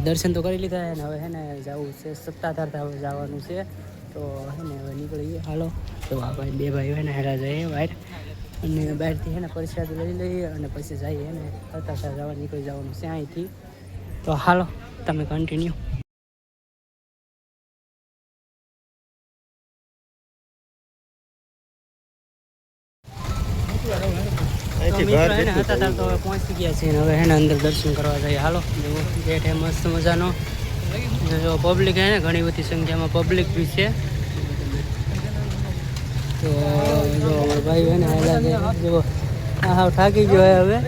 દર્શન તો કરી લીધા અને હવે હે ને જવું છે સત્તાધાર ધામ જવાનું છે. તો હે ને હવે નીકળીએ. હાલો. તો આ ભાઈ બે ભાઈ હોય ને હેરા જઈએ બહાર. અને બહારથી હે ને પરસાદ લઈ લઈએ અને પછી જઈએ ને સત્તાધાર જવા નીકળી જવાનું છે અહીંથી. તો હાલો, તમે કન્ટિન્યુ મિત્રો હે ને હતા ત્યાં તો હવે પહોંચી ગયા છે હવે હે ને અંદર દર્શન કરવા જઈએ. હાલો. જુઓ ગેટ હે મસ્ત મજાનો. જો પબ્લિક હે ને ઘણી બધી સંખ્યામાં પબ્લિક બી છે. તો જો અમારા ભાઈ હે ને હાલા છે. જુઓ આ હાવ થાકી ગયો હે હવે.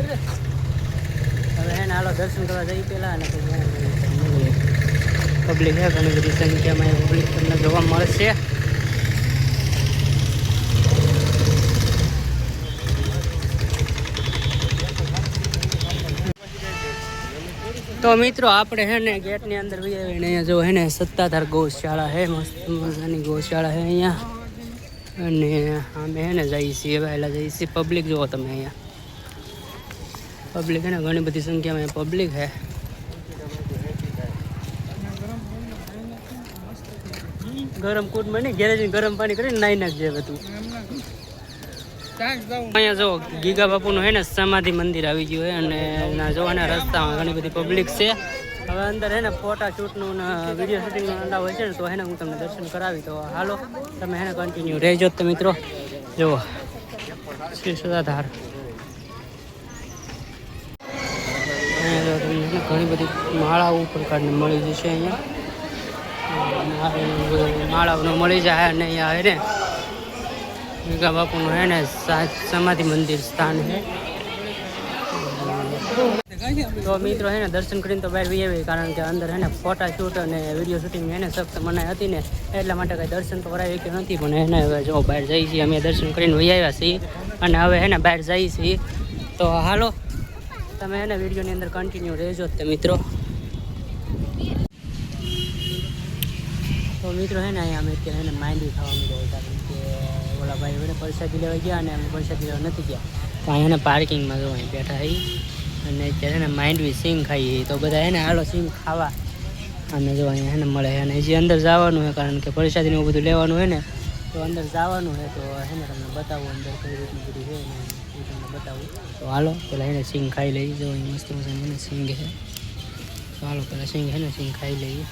હવે હે ને હાલો દર્શન કરવા જઈએ પહેલાં અને પછી પબ્લિક હે ઘણી બધી સંખ્યામાં પબ્લિક તમને જોવા મળશે. તો મિત્રો, આપણે હે ને ગેટની અંદર આવીને અહીંયા જો હે ને સત્તાધાર ગૌશાળા હે, મસ્ત મજાની ગૌશાળા હે અહીંયા. અને અમે હે ને જઈએ છીએ, વહેલા જઈએ છીએ. પબ્લિક જુઓ તમે અહીંયા. પબ્લિક હે ને, ઘણી બધી સંખ્યામાં પબ્લિક હે. ગરમ કૂટમાં નહીં, ઘેરે ગરમ પાણી કરીને નાઈ નાખજે બધું. અહીંયા જો ગીગા બાપુનું હે ને સમાધિ મંદિર આવી ગયું હે અને એના જોવાના રસ્તામાં ઘણી બધી પબ્લિક છે. હવે અંદર હે ને ફોટા શૂટનું ને વીડિયો શૂટિંગનું અંડા હોય છે ને તો એને હું તમને દર્શન કરાવી તો હાલો, તમે એને કન્ટિન્યુ રહેજો તો મિત્રો. જુઓ શ્રી સદાધાર. અહીંયા ઘણી બધી માળાઓ પ્રકારની મળી જશે અહીંયા. માળાઓનું મળી જાય અને અહીંયા હે ને ગીગા બાપુનું હે ને સમાધિ મંદિર સ્થાન છે તો મિત્રો હે ને દર્શન કરીને તો બહાર વી આવી કારણ કે અંદર હે ને ફોટા શૂટ અને વીડિયો શૂટિંગ એને સખ્ત મનાઈ હતી ને, એટલા માટે કંઈ દર્શન તો કરાવી કે નથી, પણ એને હવે જો બહાર જઈએ છીએ, અમે દર્શન કરીને વહી આવ્યા છીએ અને હવે હે ને બહાર જઈએ છીએ. તો હાલો, તમે એને વિડીયોની અંદર કન્ટિન્યુ રહેજો તે મિત્રો. તો મિત્રો હે ને અહીંયા અમે અત્યારે એને માંડવી ખાવા માંડ્યા કારણ કે ઓલા ભાઈ, હવે પરસાદી લેવા ગયા અને અમે પરસાદી લેવા નથી ગયા. તો અહીંયા પાર્કિંગમાં જો અહીં બેઠા હઈ. અને અત્યારે એને બી સિંગ ખાઈએ તો બધા એને હાલો સિંગ ખાવા. અને જો અહીંયા એને મળે અને હજી અંદર જવાનું હોય કારણ કે પરસાદીને બધું લેવાનું હોય ને, તો અંદર જવાનું હોય તો એને તમને બતાવું અંદર કઈ રીતનું બધું છે એ તમને બતાવું. તો હાલો, પેલા એને સિંગ ખાઈ લઈએ. જો અહીં મસ્ત મસ્ત એને સિંગ છે તો હાલો, પેલા સિંગ છે ને સિંગ ખાઈ લઈએ.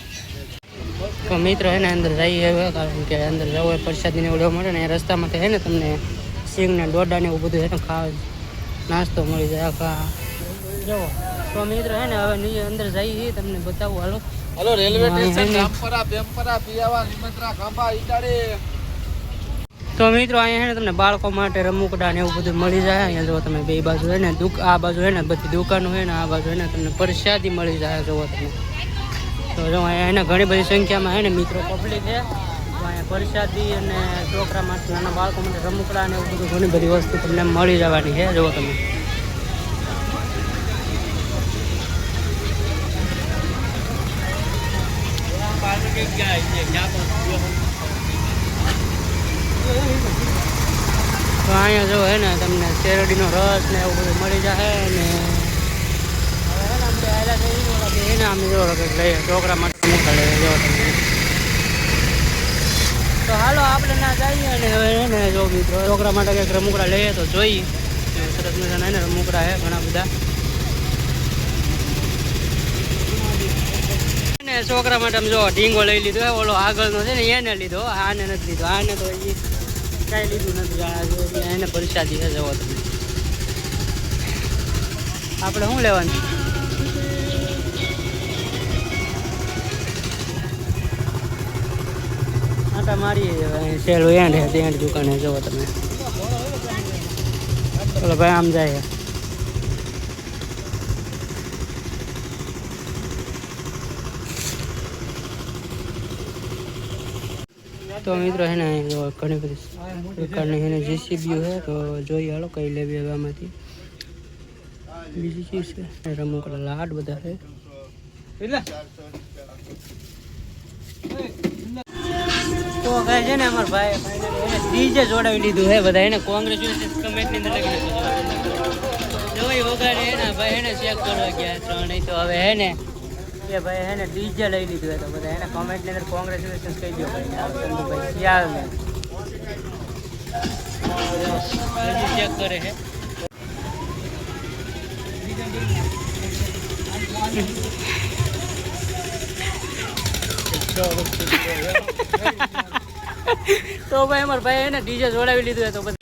તો મિત્ર હે અંદર જઈએ હવે કારણ કે અંદર જવું હોય પ્રસાદીને એવું લેવા મળે ને એ રસ્તામાં તો હે ને તમને સિંગ ને ડોડા ને એવું બધું હે ને ખાવા નાસ્તો મળી જાય આખા. જવો તો મિત્રો હે ને હવે અંદર જઈએ તમને બતાવું હાલો. હાલો રેલવે સ્ટેશન રામપરા બેમપરા પિયાવા નિમત્રા ખંભા ઈટાડે. તો મિત્રો અહીંયા હે ને તમને બાળકો માટે રમકડા ને એવું બધું મળી જાય. અહીંયા જો તમે બે બાજુ હે ને દુક આ બાજુ હે ને બધી દુકાનો હે ને આ બાજુ હે ને તમને પ્રસાદી મળી જાય જોવો તમે. તો જો એને ઘણી બધી સંખ્યામાં હે ને મિત્રો પબ્લિક છે. અહીંયા પરસાદી અને છોકરા માટે નાના બાળકો માટે રમકડા અને એવું બધું ઘણી બધી વસ્તુ તમને મળી જવાની છે. જુઓ તમે. તો અહીંયા જો હે ને તમને શેરડીનો રસ ને એવું બધું મળી જાય ને હવે હે ને આપણે આયલા જઈએ આમ જો લઈએ છોકરા માટે લઈએ જો તો હાલો, આપણે ના જઈએ અને જો મિત્રો છોકરા માટે કંઈક રમકડા લઈએ તો જોઈએ. સરસ મજાના એને રમકડા હે ઘણા બધા. ને છોકરા માટે જો ઢીંગો લઈ લીધો ઓલો આગળનો છે ને, એને લીધો, આને નથી લીધો, આને તો એ કાંઈ લીધું નથી એને પરસાદી દીધે જવો તમે. આપણે શું લેવાનું? આટા મારીએ સહેલું એન્ડ હે તે એન્ડ દુકાને જુઓ તમે. ચલો ભાઈ આમ જાય તો મિત્રો હે ને ઘણી બધી પ્રકારની એને જીસીબી છે તો જોઈએ હાલો કઈ લેવી હવે આમાંથી. બીજી ચીજ છે. રમકડા લાડ બધા છે. તો કાંઈ છે ને અમાર ભાઈ ડીજે જોડાવી લીધું હે બધા. એને કોંગ્રેચ્યુલેશન કમેન્ટની અંદર જોઈ વગાડે હે ભાઈ એને ચેક કરવા ગયા ત્રણ તો હવે હે ને. કે ભાઈ એને ડીજે લઈ લીધું તો બધા એને કોમેન્ટની અંદર કોંગ્રેચ્યુલેશન કહી દો ભાઈ ચંદુભાઈ ચેક કરે છે તો ભાઈ અમારા ભાઈ એને ડીજે જોડાવી લીધું હોય તો બધા.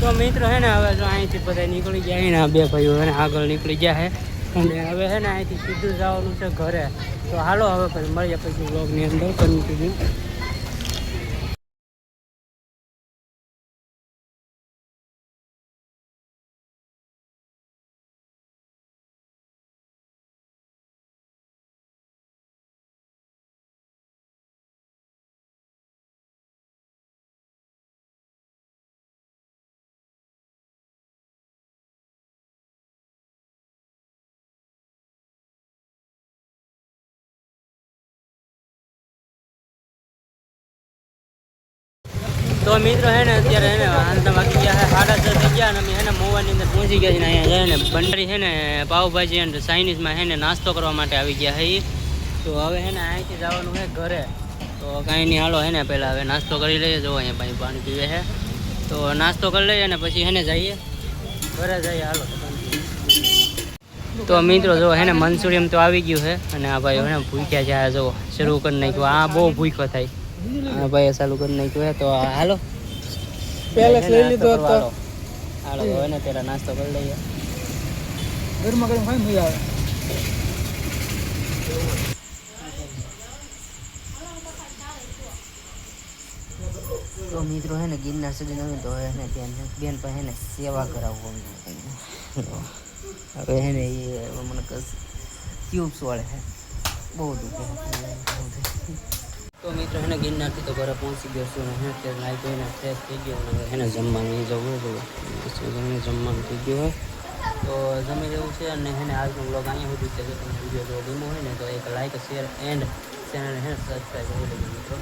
તો મિત્રો હે ને હવે જો અહીંથી બધા નીકળી ગયા ને, આ બે ભાઈઓ હે ને આગળ નીકળી ગયા હે. અને હવે હે ને અહીંથી સીધું જવાનું છે ઘરે. તો હાલો હવે પછી મળીએ પછી બ્લોગની અંદર. કન્ટિન્યુ તો મિત્રો હે ને, અત્યારે હે ને આંતા વાગી ગયા સાડા છ થઈ ગયા અને અમે હે ને મોવાની અંદર પહોંચી ગયા છે ને અહીંયા જાય ને ભંડારી છે ને પાવભાજી અને ચાઇનીઝમાં હે ને નાસ્તો કરવા માટે આવી ગયા છે. તો હવે હે ને અહીંથી જવાનું છે ઘરે. તો કાંઈ નહીં, હાલો હે ને, પહેલાં હવે નાસ્તો કરી લઈએ જો અહીંયા ભાઈ પાણી પીવે છે તો નાસ્તો કરી લઈએ અને પછી હે ને જઈએ. ઘરે જઈએ, હાલો. તો મિત્રો જો હે ને મંચુરિયમ તો આવી ગયું છે અને આ ભાઈ હે ને ભૂખ્યા છે, આ જો શરૂ કરી નાખ્યું. આ બહુ ભૂખ્યો થાય. આ ભાઈ ચાલુ કરી નાખ્યું છે તો હાલો. પહેલે હે લઈ લીધો હતો. હાલો હવે ને પેલા નાસ્તો કરી લઈએ. ગરમા ગરમ ખાઈ મજા આવે? તો મિત્રો હે ને ગિરનાર સુધી નવી તો હે ને ત્યાં બેન પાસે હે ને સેવા કરાવવો હવે હે ને એ મને કસ ટ્યુબ્સ વાળે હે. બહુ દુખે. તો મિત્રો એને ગિરનારથી તો ઘરે પહોંચી ગયો છું. હે, અત્યારે નાઈ ધોઈને ફ્રેશ થઈ ગયો અને એને જમવાનું જવું જવું જમવાનું થઈ ગયું હોય. તો જમી લેવું છે અને એને આજનો બ્લોગ અહીંયા સુધી છે. જો તમને વીડિયો જો ગમ્યો હોય ને, તો એક લાઈક શેર એન્ડ ચેનલ હે સબસ્ક્રાઈબ કરી લેજો મિત્રો.